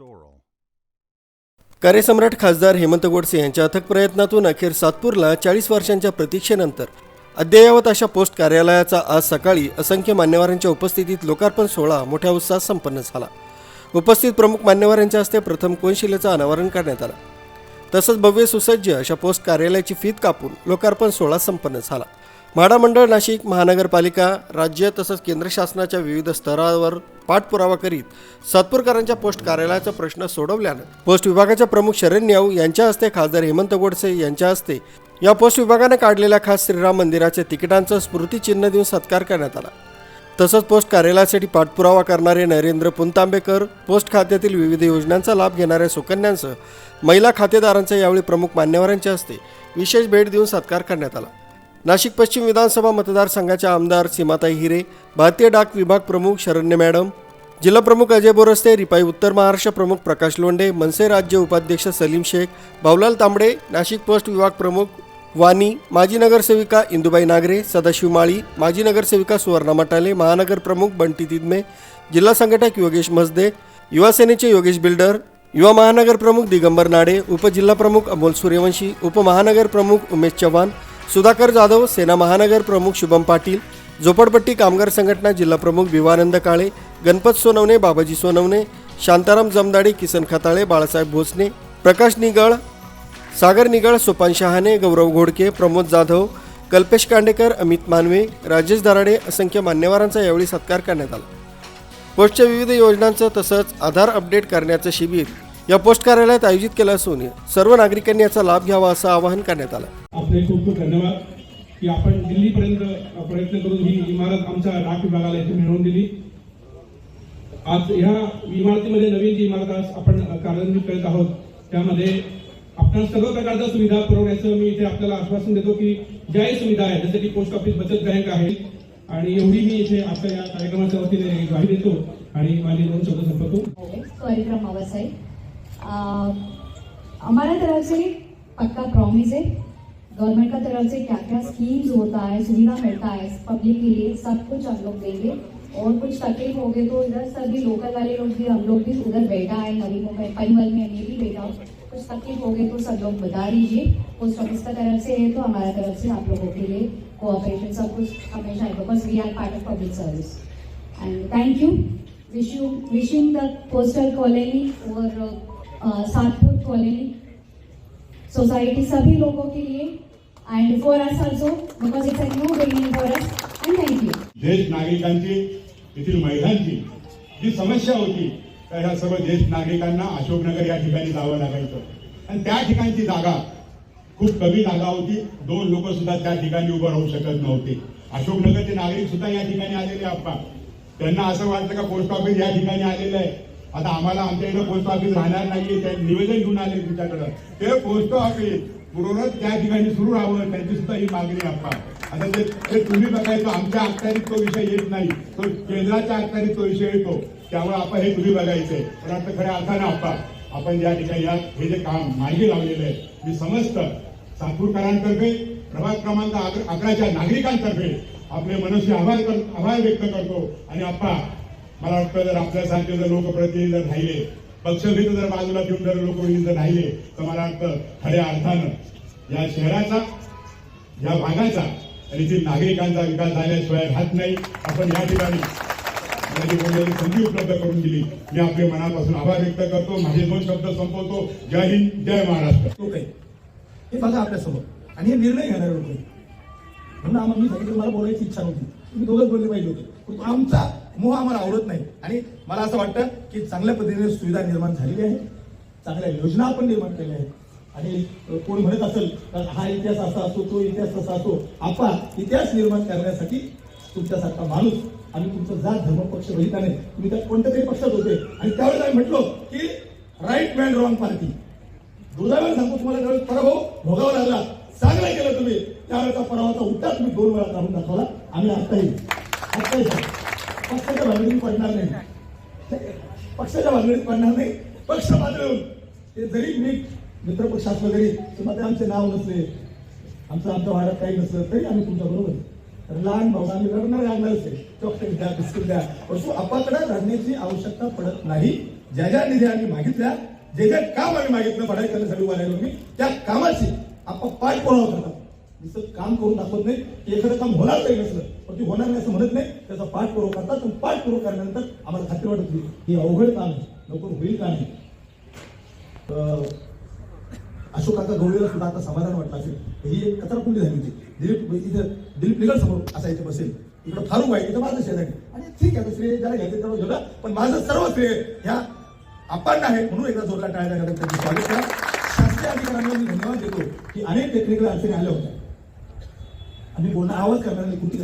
Pastoral. कार्यसम्राट खासदार हेमंत गोडसे यांच्या अथक प्रयत्नातून अखेर सातपूरला चाळीस वर्षांच्या प्रतीक्षेनंतर अद्ययावत अशा पोस्ट कार्यालयाचा आज सकाळी असंख्य मान्यवरांच्या उपस्थितीत लोकार्पण सोहळा मोठ्या उत्साहात संपन्न झाला. उपस्थित प्रमुख मान्यवरांच्या हस्ते प्रथम कोनशिलेचं अनावरण करण्यात आलं. तसंच भव्य सुसज्ज अशा पोस्ट कार्यालयाची फीत कापून लोकार्पण सोहळा संपन्न झाला. म्हाडा मंडळ नाशिक महानगरपालिका राज्य तसंच केंद्र शासनाच्या विविध स्तरावर पाठपुरावा करीत सातपूरकरांच्या पोस्ट कार्यालयाचा प्रश्न सोडवल्यानं पोस्ट विभागाच्या प्रमुख शरण याऊ यांच्या हस्ते खासदार हेमंत गोडसे यांच्या हस्ते या पोस्ट विभागाने काढलेल्या खास श्रीराम मंदिराच्या तिकिटांचं स्मृतिचिन्ह देऊन सत्कार करण्यात आला. तसंच पोस्ट कार्यालयासाठी पाठपुरावा करणारे नरेंद्र पुनतांबेकर पोस्ट खात्यातील विविध योजनांचा लाभ घेणाऱ्या सुकन्यांसह महिला खातेदारांचा यावेळी प्रमुख मान्यवरांच्या हस्ते विशेष भेट देऊन सत्कार करण्यात आला. नाशिक पश्चिम विधानसभा मतदारसंघाच्या आमदार सीमाताई हिरे भारतीय डाक विभाग प्रमुख शरण्य मॅडम जिल्हा प्रमुख अजय बोरस्ते रिपाई उत्तर महाराष्ट्र प्रमुख प्रकाश लोंढे मनसे राज्य उपाध्यक्ष सलीम शेख भाऊलाल तांबडे नाशिक पोस्ट विभाग प्रमुख वानी माजी नगरसेविका इंदुबाई नागरे सदाशिव माळी माजी नगरसेविका सुवर्णा मटाले महानगर प्रमुख बंटी तिदमे जिल्हा संघटक योगेश मसदे युवासेनेचे योगेश बिल्डर युवा महानगर प्रमुख दिगंबर नाडे उपजिल्हा प्रमुख अमोल सूर्यवंशी उपमहानगर प्रमुख उमेश चव्हाण सुधाकर जाधव सेना महानगर प्रमुख शुभम पाटील झोपडपट्टी कामगार संघटना जिल्हा प्रमुख विवानंद काळे गणपत सोनवणे बाबाजी सोनवणे शांताराम जमदाडे किसन खताळे बाळासाहेब भोसने प्रकाश निगळ सागर निगळ सोपान शहाणे गौरव घोडके प्रमोद जाधव कल्पेश कांडेकर अमित मानवे राजेश दराडे असंख्य मान्यवरांचा यावेळी सत्कार करण्यात आला. पोस्टच्या विविध योजनांचं तसंच आधार अपडेट करण्याचं शिबिर या पोस्ट कार्यालयात आयोजित केलं असून सर्व नागरिकांनी याचा लाभ घ्यावा असं आवाहन करण्यात आलं. आपले खूप खूप धन्यवाद की आपण दिल्लीपर्यंत प्रयत्न करून ही इमारत आमच्या डाक विभागाला इथे मिळवून दिली. आज ह्या इमारतीमध्ये नवीन जी इमारत आज आपण कार्यान्वित करत आहोत त्यामध्ये आपण सर्व प्रकारच्या सुविधा पुरवण्याचं मी इथे आपल्याला आश्वासन देतो की ज्याही सुविधा आहे जसं की पोस्ट ऑफिस बचत बँक आहे आणि एवढी मी इथे आता या कार्यक्रमाच्या वतीने ग्वाही देतो आणि माझे दोन शब्द संपतो कार्यक्रम आवाज आहे. हमारा तरफ से पक्का प्रॉमिस है गवर्नमेंट का तरफ़ से क्या क्या स्कीम्स होता है, सुविधा मिलता है पब्लिक के लिए, सब कुछ हम लोग देंगे। और कुछ तकलीफ़ हो गए तो इधर सभी लोकल वाले लोग भी, हम लोग भी उधर बैठा है नवी मुंबई पनवल में, मैं भी बैठा हूँ। कुछ तकलीफ़ हो गए तो सब लोग बता दीजिए। पोस्ट ऑफ़िस का तरफ़ से है तो हमारा तरफ़ से आप लोगों के लिए कोऑपरेशन सब कुछ हमेशा है because we are part of public service and thank you wish you wishing the postal colony और सातपुर कॉलोनी सोसाइटी सभी लोगों के लिए and for us also because it's a new beginning for us and thank you ज्येष्ठ नागरिकांची येथील महिलांची जी समस्या होती तर ह्या सर्व ज्येष्ठ नागरिकांना अशोकनगर या ठिकाणी जावं लागायचं. आणि त्या ठिकाणची जागा खूप कमी जागा होती. दोन लोक सुद्धा त्या ठिकाणी उभं राहू शकत नव्हते. अशोकनगरचे नागरिक सुद्धा या ठिकाणी आलेले आप्पा त्यांना असं वाटतं का पोस्ट ऑफिस या ठिकाणी आलेलं आहे? आता आम्हाला आमच्या इथं पोस्ट ऑफिस राहणार नाही ते निवेदन घेऊन आले तुमच्याकडं. ते पोस्ट ऑफिस पूर्वच त्या ठिकाणी सुरू राहावं त्यांची सुद्धा ही मागणी आपण आता ते ते तुम्ही बघायचं आमच्या अखत्यारीत तो विषय येत नाही. तो केंद्राच्या अखत्यारीत तो विषय येतो. त्यामुळे आपण हे तुम्ही बघायचंय. पण आता खऱ्या अर्थानं आप्पा आपण. ज्या ठिकाणी या हे जे काम मार्गी लावलेलं आहे मी समस्त सातपूरकरांतर्फे प्रभाग क्रमांक अकराच्या नागरिकांतर्फे आपले मनस्वी आभार कर आभार व्यक्त करतो. आणि आपण मला वाटतं जर आपल्यासारखे जर लोकप्रतिनिधी जर राहिले पक्षभेद जर बाजूला ठेवून जर लोकप्रतिनिधी जर राहिले तर मला वाटतं खऱ्या अर्थानं या शहराचा या भागाचा आणि येथील नागरिकांचा विकास झाल्याशिवाय राहत नाही. आपण या ठिकाणी मला बोलण्याची संधी उपलब्ध करून दिली. मी आपले मनापासून आभार व्यक्त करतो. माझे दोन शब्द संपवतो. जय हिंद जय महाराष्ट्र. लोक हे बघा आपल्यासमोर आणि हे निर्णय घेणारे लोक म्हणून आम्हाला मी सांगितलं मला बोलायची इच्छा नव्हती. तुम्ही दोघंच बोलले पाहिजे होते. आमचा मोह आम्हाला आवडत नाही. आणि मला असं वाटतं की चांगल्या पद्धतीने सुविधा निर्माण झालेली आहे. चांगल्या योजना आपण निर्माण केल्या आहेत. आणि कोण कोणी म्हणत असेल तर हा इतिहास असा असतो तो इतिहास तसा असतो आपण इतिहास निर्माण करण्यासाठी तुमच्यासारखा माणूस आणि तुमचा जात धर्म पक्ष बघितला नाही तुम्ही त्या कोणत्या तरी पक्षात होते. आणि त्यावेळेस आम्ही म्हटलो की राईट मॅन रॉंग पार्टी दुर्दैवाने सांगतो तुम्हाला त्यावेळेस पराभव भोगावा लागला. चांगलं केलं तुम्ही. त्यावेळेचा पराभवाचा उठा तुम्ही दोन वेळा काढून दाखवला. आम्ही आत्ताही आत्ताही पक्षाच्या भानगडीत पडणार नाही. पक्षाच्या भानगडीत पडणार नाही. पक्ष पातळीवर ते जरी मी मित्रपक्ष असलं तरी तुम्हाला ते आमचे नाव नसले. आमचं आमच्या वाड्यात काही नसलं तरी आम्ही तुमच्या बरोबर लहान भाऊ आम्ही लढणार लागणारच आहे चॉकलेट द्या बिस्किट द्या. परंतु आपाकडे लढण्याची आवश्यकता पडत नाही. ज्या ज्या निधी आम्ही मागितल्या जे जे काम आम्ही मागितलं पढाई करण्यासाठी उभा मी त्या कामाची आपण पाठपुरावा करतात. नुसतं काम करून दाखवत नाही. की एखादं काम होणार काही नसलं पण ते होणार नाही असं म्हणत नाही. त्याचा पाठपुरावा करतात. पण पाठपुरावा केल्यानंतर आम्हाला खात्री वाटत नाही. की अवघड काम आहे. लवकर होईल का नाही? अशोकाचा अशोक काका गवळीला सुद्धा आता समाधान वाटलं असेल. ही एक कचरा कुंडी झाली होती. दिलीप इथं दिलीप निगल समोर. असायचे बसेल. इकडं फारूक आहे इथं माझं शेजारी. आणि ठीक आहे श्रेय ज्याला घ्यायचं त्याला जोडा पण माझं सर्व श्रेय ह्या आपण आहे. म्हणून एकदा जोरला टाळायला घालत त्यांचं स्वागत करा. शासकीय अधिकाऱ्यांना मी धन्यवाद देतो की अनेक टेक्निकल अडचणी आल्या होत्या. आम्ही बोलणं आवाज करणार नाही कृती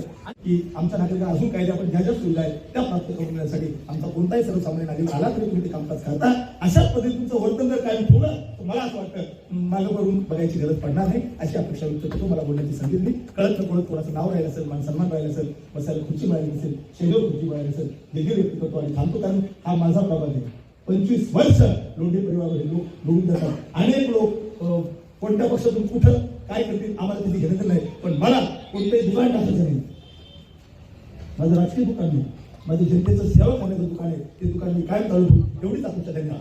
की आमच्या नागरिकांना अजून काही आपण ज्या ज्या सुविधा आहेत त्या प्राप्त करून देण्यासाठी आमचा कोणताही सर्वसामान्य नागरिक आला तरी तुम्ही ते कामकाज करता. अशाच पद्धतीचं वर्तन जर कायम ठेवलं तर मला असं वाटतं मागं करून बघायची गरज पडणार नाही. अशी अपेक्षा व्यक्त करतो मला बोलण्याची संधी दिली कळत नकळत कोणाचं नाव राहिलं असेल मान सन्मान राहिला असेल बसायला खुर्ची मिळाली असेल शेजवर खुर्ची मिळाली असेल देखील व्यक्त करतो आणि थांबतो कारण हा माझा प्रभाग आहे. पंचवीस वर्ष लोंढे परिवार लोक लोढून जातात. अनेक लोक कोणत्या पक्षातून कुठं काय करतील आम्हाला तिथे घेणं नाही. पण मला कोणतंही दुकान टाकायचं नाही. माझं राजकीय दुकान नाही माझं जनतेचं सेवक होण्याचं दुकान आहे. ते दुकान मी काय चालू एवढीच अपेक्षा त्यांना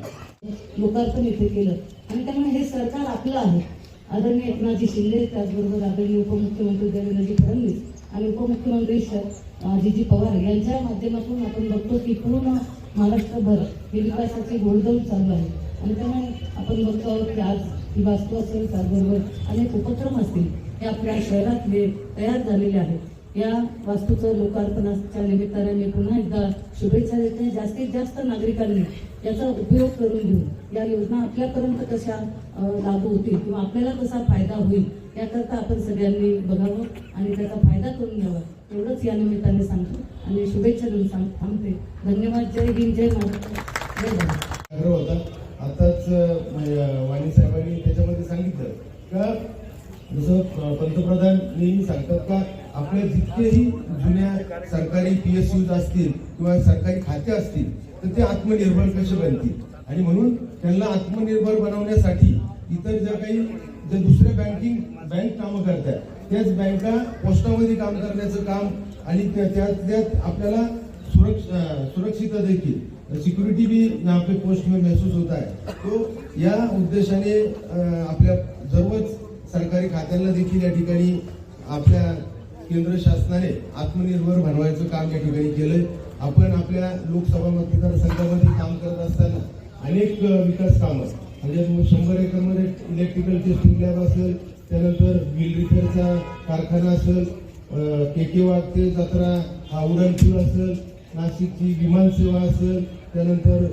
लोकार्पण इथे केलं. आणि त्यामुळे हे सरकार आपलं आहे. आदरणीय एकनाथजी शिंदे त्याचबरोबर आदरणीय उपमुख्यमंत्री देवेंद्रजी फडणवीस आणि उपमुख्यमंत्री अजितजी पवार यांच्या माध्यमातून आपण बघतो की पूर्ण महाराष्ट्रभर हे विकासाचे गोळदौड चालू आहे. आणि त्यामुळे आपण बघतो आहोत की आज ही वास्तू असेल त्याचबरोबर अनेक उपक्रम असतील. हे आपल्या शहरातले तयार झालेले आहेत या वास्तूचं लोकार्पणाच्या निमित्ताने मी पुन्हा एकदा शुभेच्छा देते. जास्तीत जास्त नागरिकांनी याचा उपयोग करून घेऊन या योजना आपल्यापर्यंत कशा लागू होतील किंवा आपल्याला कसा फायदा होईल याकरता आपण सगळ्यांनी बघावं आणि त्याचा फायदा करून घ्यावा. एवढंच या निमित्ताने सांगतो आणि शुभेच्छा देऊन सांग थांबते. धन्यवाद. जय हिंद. जय महाराष्ट्र. जय भारत आग्रह होता आताच अं, वाणी साहेबांनी त्याच्यामध्ये सांगितलं का जसं अं, पंतप्रधान करता आपल्या जितकेही जुन्या सरकारी पी एस यूज असतील किंवा सरकारी खाते असतील तर ते आत्मनिर्भर कसे बनतील? आणि म्हणून त्यांना आत्मनिर्भर बनवण्यासाठी इतर ज्या काही ज्या दुसऱ्या बँकिंग बँक कामं करतात त्याच बँका पोस्टामध्ये काम करण्याचं काम आणि त्या त्यात त्यात आपल्याला सुरक्षित सुरक्षितता देखील. सिक्युरिटी बी आपल्या पोस्ट में महसूस होत आहे. तो या उद्देशाने आपल्या सर्वच सरकारी खात्यांना देखील या ठिकाणी आपल्या केंद्र शासनाने आत्मनिर्भर बनवायचं काम या ठिकाणी केलंय. आपण आपल्या लोकसभा मतदारसंघामध्ये काम करत असताना अनेक विकास कामं म्हणजे शंभर एकरमध्ये इलेक्ट्रिकल टेस्टिंग लॅब असेल त्यानंतर व्हील रिपेअरचा कारखाना असेल के के वाघ ते जत्रा हा उड्डाणपूल असेल नाशिकची विमान सेवा असेल त्यानंतर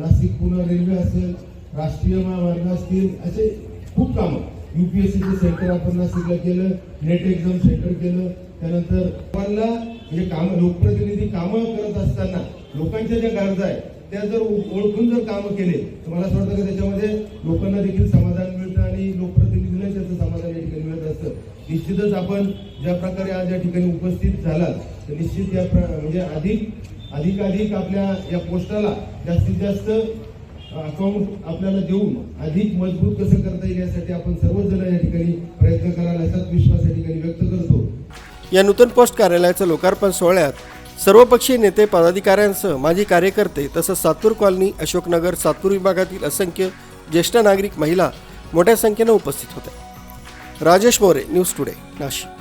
नाशिक पुणे रेल्वे असेल राष्ट्रीय महामार्ग असतील असे खूप कामं. युपीएससीचं सेंटर आपण नाशिकला केलं नेट एक्झाम सेंटर केलं त्यानंतर लोकांना म्हणजे काम लोकप्रतिनिधी कामं करत असताना लोकांच्या ज्या गरजा आहेत त्या जर ओळखून जर कामं केले तर मला असं वाटतं की त्याच्यामध्ये लोकांना देखील समाधान मिळतं आणि लोकप्रतिनिधीला त्याचं समाधान या ठिकाणी मिळत असतं. निश्चितच आपण ज्या प्रकारे आज या ठिकाणी उपस्थित झालात तर निश्चित या प्र- म्हणजे अधिक अधिकाधिक आपल्या या पोस्टाला जास्तीत जास्त अकाउंट आपल्याला देऊन अधिक मजबूत कसं करता येईल यासाठी आपण सर्वच जण या ठिकाणी प्रयत्न कराल असाच विश्वास या ठिकाणी व्यक्त करतो. या नूतन पोस्ट कार्यालयाचं लोकार्पण सोहळ्यात सर्वपक्षीय नेते पदाधिकाऱ्यांसह माजी कार्यकर्ते तसंच सातपूर कॉलनी अशोकनगर सातपूर विभागातील असंख्य ज्येष्ठ नागरिक महिला मोठ्या संख्येनं उपस्थित होत्या. Rajesh More news today Nashik.